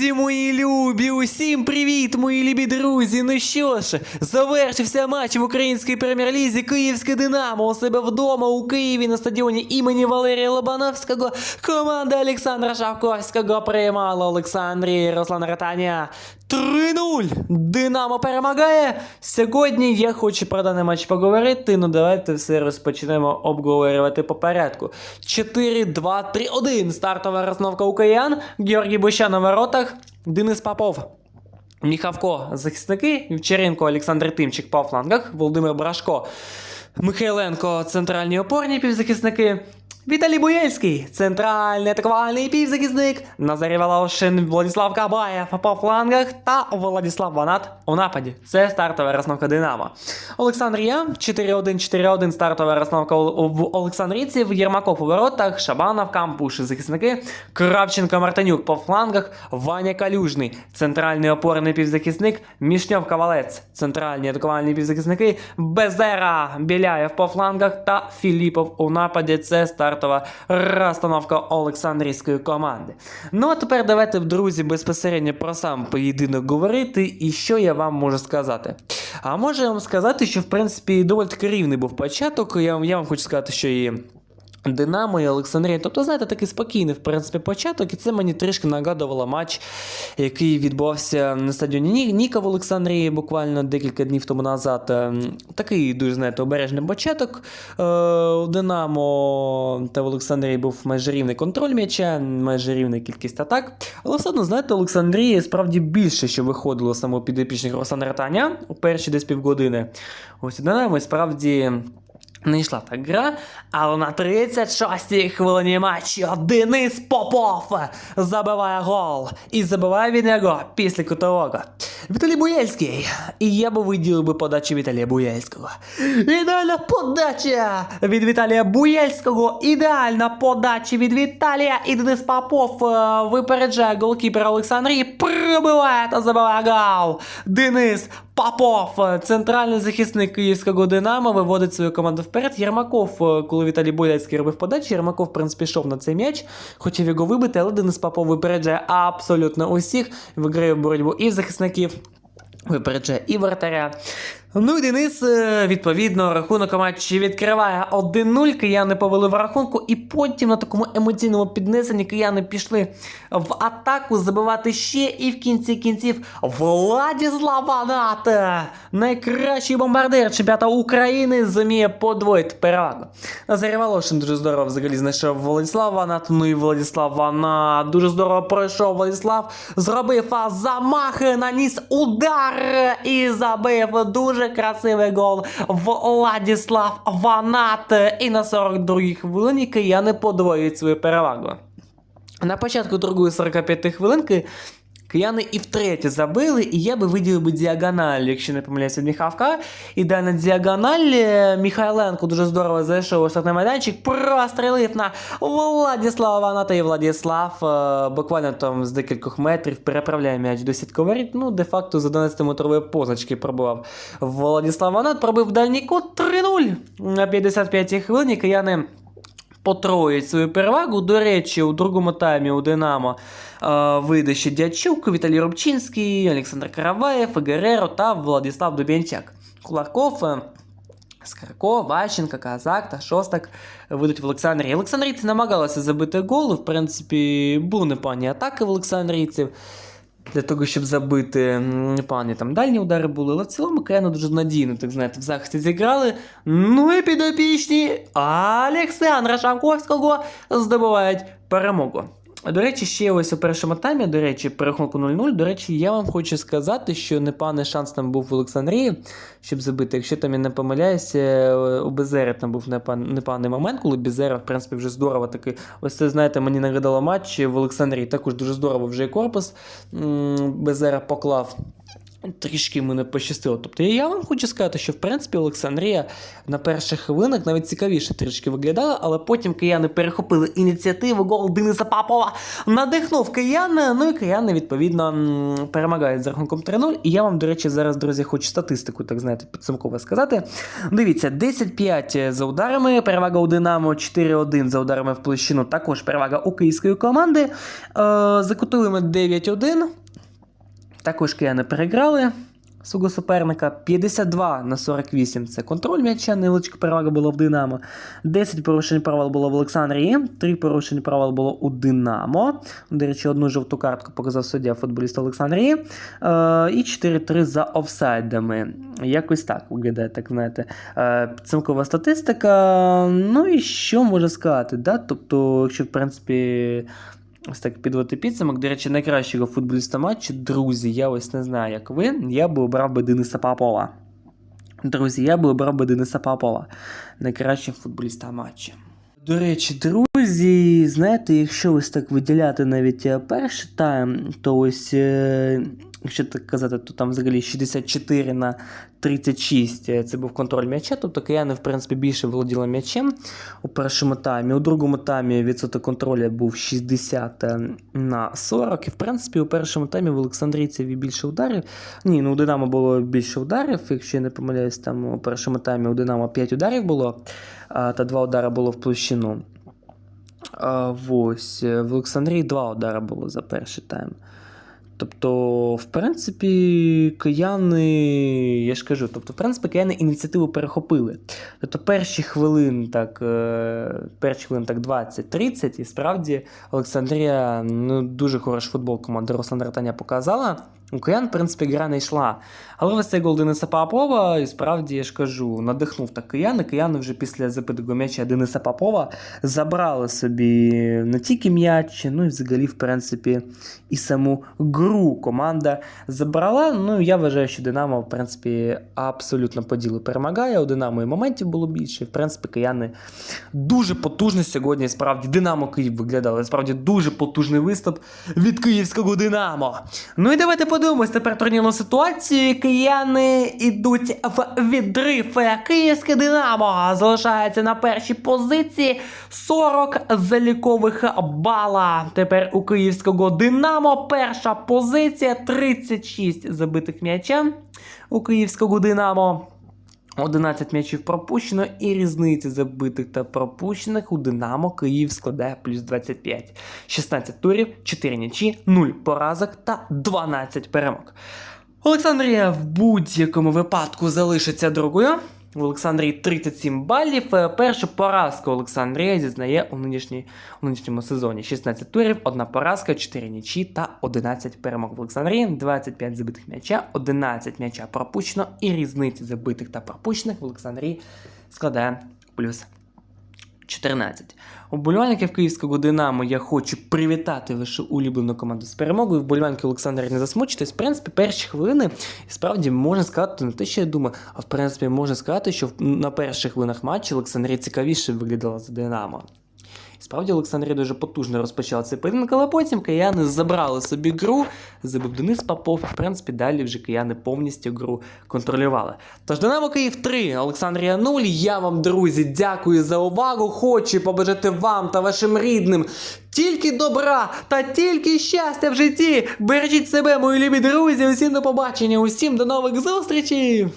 Друзі мої любі, усім привіт, мої любі друзі. Ну що ж, завершився матч в українській прем'єр-лізі Київське Динамо у себе вдома у Києві на стадіоні імені Валерія Лобановського. Команда Олександра Шавковського приймала Олександрія Руслана Ратаня. 3-0! Динамо перемагає. Сьогодні я хочу про даний матч поговорити. Ну давайте все розпочнемо обговорювати по порядку. 4-2-3-1. Стартова розновка у киян. Георгій Буща на воротах. Денис Попов. Міхавко захисники, Вчеренко, Олександр Тимчик по флангах, Володимир Брашко, Михайленко, центральні опорні півзахисники. Віталій Буєльський, центральний атакувальний півзахисник, Назарій Волошин, Владислав Кабаєв по флангах та Владислав Ванат у нападі. Це стартова розновка Динамо. Олександрія 4-1-4-1 стартова розновка в Олександрійців, Єрмаков у воротах, Шабанов, Кампуш захисники, Кравченко, Мартинюк по флангах, Ваня Калюжний, центральний опорний півзахисник, Мішньов Кавалець, центральні атакувальні півзахисники, Безера, Біляєв по флангах та Філіпов у нападі. Це стартова розстановка Олександрійської команди. Ну а тепер давайте, друзі, безпосередньо про сам поєдинок говорити. І що я вам можу сказати? А можу я вам сказати, що в принципі доволі таки рівний був початок. Я, я вам хочу сказати, що і. Динамо і Олександрія. Тобто, знаєте, такий спокійний, в принципі, початок, і це мені трішки нагадувало матч, який відбувався на стадіоні Ніка в Олександрії буквально декілька днів тому назад. Ем, Такий дуже знаєте, обережний початок. Е, У Динамо та в Олександрії був майже рівний контроль м'яча, майже рівна кількість атак. Але все одно, знаєте, Олександрії справді більше, що виходило саме підопічних Руслана Таня у перші десь півгодини. Ось у Динамо і справді. Не йшла так гра, але на 36-й хвилині матчу Денис Попов забиває гол. І забиває він його після кутового. Віталій Буєльський. І я би виділив би подачу Віталія Буєльського. Ідеальна подача від Віталія Буєльського. Ідеальна подача від Віталія. І Денис Попов е, випереджає голкіпера Олександрії. Пробиває та забиває гол. Денис Попов, центральний захисник київського Динамо, виводить свою команду вперед. Єрмаков, е, коли Віталій Боляцький робив подачу, Єрмаков, в принципі, йшов на цей м'яч, хотів його вибити, але Денис Попов випереджає абсолютно усіх, виграє боротьбу і захисників. Випереджає і вратаря. Ну і Денис, е, відповідно, рахунок матчі відкриває 1-0. Кияни повели в рахунку, і потім на такому емоційному піднесенні кияни пішли в атаку забивати ще. І в кінці кінців Владіслав Ванат, найкращий бомбардир чемпіонату України, зуміє подвоїти перевагу. Назарій Волошин дуже здорово взагалі знайшов Владислав Ванат. Ну і Владислав Ванат дуже здорово пройшов. Владислав зробив замах, наніс удар і забив дуже красивий гол Владіслав Ванат. І на 42-й хвилині кияни подвоюють свою перевагу. На початку другої 45 хвилинки кияни і втретє забили, і я би виділив би діагональ, якщо не помиляюся, від Міхавка. І дана діагональ е, Михайленко дуже здорово зайшов у штатний майданчик, прострелив на Владислава Ваната, і Владислав е, буквально там з декількох метрів переправляє м'яч до сітковеріт. Ну, де-факто з 11-метрової позначки пробував. Владислав Ванат пробив дальній кут 3-0 на 55-й хвилині. Кияни потроїть свою перевагу. До речі, у другому таймі у Динамо е, вийде ще Дячук, Віталій Рубчинський, Олександр Караваєв, Гереро та Владислав Дубянчак. Кулаков. е, Скарко, Ващенко, Казак та Шостак вийдуть в Олександрії. Олександрійці намагалися забити гол. В принципі, були непогані атаки в Олександрійців. Для того, щоб забити пані там дальні удари були, але в цілому Кену дуже надійно, так знаєте, в захисті зіграли. Ну і підопічні Олександра Шамковського здобувають перемогу. До речі, ще ось у першому таймі, до речі, перерахунку 0-0, до речі, я вам хочу сказати, що непоганий шанс там був в Олександрії, щоб забити. Якщо там я не помиляюся, у Безера там був непоганий момент, коли Безера, в принципі, вже здорово такий. Ось це, знаєте, мені нагадало матч в Олександрії. Також дуже здорово вже і корпус Безера поклав. Трішки мене пощастило. Тобто я вам хочу сказати, що в принципі Олександрія на перших хвилинах навіть цікавіше трішки виглядала, але потім кияни перехопили ініціативу. Гол Дениса Папова надихнув кияни. Ну і кияни, відповідно, перемагають за рахунком 3-0. І я вам, до речі, зараз, друзі, хочу статистику, так знаєте, підсумково сказати. Дивіться, 10-5 за ударами, перевага у Динамо 4-1 за ударами в площину. Також перевага у київської команди. Е, за кутовими 9-1. Також кияни переграли свого суперника 52 на 48 це контроль м'яча, невеличка перевага була в Динамо. 10 порушень правил було в Олександрії, 3 порушень правил було у Динамо. До речі, одну жовту картку показав суддя футболіст Олександрії. Е, і 4-3 за офсайдами. Якось так виглядає, так знаєте. Е, підсумкова статистика. Ну і що можу сказати? Да? Тобто, якщо в принципі. Ось так підводити підсумок. До речі, найкращого футболіста матчу, друзі, я ось не знаю, як ви. Я би обрав би Дениса Папова. Друзі, я би обрав би Дениса Папова. Найкращим футболіста матчу. До речі, друзі, знаєте, якщо ось так виділяти навіть е, перший тайм, то ось, е, якщо так казати, то там взагалі 64 на 36 е, це був контроль м'яча, тобто кияни, в принципі, більше володіли м'ячем у першому таймі. У другому таймі відсоток контролю був 60 на 40. І в принципі, у першому таймі в Олександрійцеві більше ударів. Ні, ну у Динамо було більше ударів, якщо я не помиляюсь, там у першому таймі у Динамо 5 ударів було, та 2 удари було в площину. Ось, е, в Олександрії 2 удари було за перший тайм. Тобто, в принципі, кияни, я ж кажу, тобто, в принципі, кияни ініціативу перехопили. Тобто перші хвилин, так, е, перші хвилин так 20-30, і справді Олександрія ну, дуже хороший футбол команда Руслана Ратаня показала. У киян, в принципі, гра не йшла. Але ось цей гол Дениса Попова, і справді, я ж кажу, надихнув так кияни. Кияни вже після забитого м'яча Дениса Попова забрали собі не тільки м'яч, ну і взагалі, в принципі, і саму гру команда забрала. Ну, я вважаю, що Динамо, в принципі, абсолютно по ділу перемагає. У Динамо і моментів було більше. В принципі, кияни дуже потужно сьогодні. Справді Динамо Київ виглядали. Справді дуже потужний виступ від київського Динамо. Ну і давайте подивимось тепер турнірну ситуацію. Кияни йдуть в відрив. Київське Динамо залишається на першій позиції. 40 залікових бала. Тепер у київського Динамо перша позиція 36 забитих м'яча у київського Динамо. 11 м'ячів пропущено і різниця забитих та пропущених у Динамо Київ складає плюс 25. 16 турів, 4 нічі, 0 поразок та 12 перемог. Олександрія в будь-якому випадку залишиться другою. В Олександрії 37 балів. Е, Першу поразку Олександрія зізнає у, нинішній, у нинішньому сезоні. 16 турів, одна поразка, 4 нічі та 11 перемог в Олександрії. 25 забитих м'яча, 11 м'яча пропущено і різниця забитих та пропущених в Олександрії складає плюс 14. Вболівальників київського Динамо я хочу привітати вашу улюблену команду з перемогою. Вболівальники Олександр не засмучитись. В принципі, перші хвилини справді можна сказати, не те, що я думаю, а в принципі можна сказати, що на перших хвилинах матчу Олександрі цікавіше виглядала за Динамо. Справді Олександрія дуже потужно розпочала цей поєдинок, але потім кияни забрали собі гру, забив Денис Попов. В принципі, далі вже кияни повністю гру контролювали. Тож Динамо Київ 3, Олександрія 0. Я вам, друзі, дякую за увагу. Хочу побажати вам та вашим рідним тільки добра та тільки щастя в житті. Бережіть себе, мої любі друзі. Усім до побачення, усім до нових зустрічей!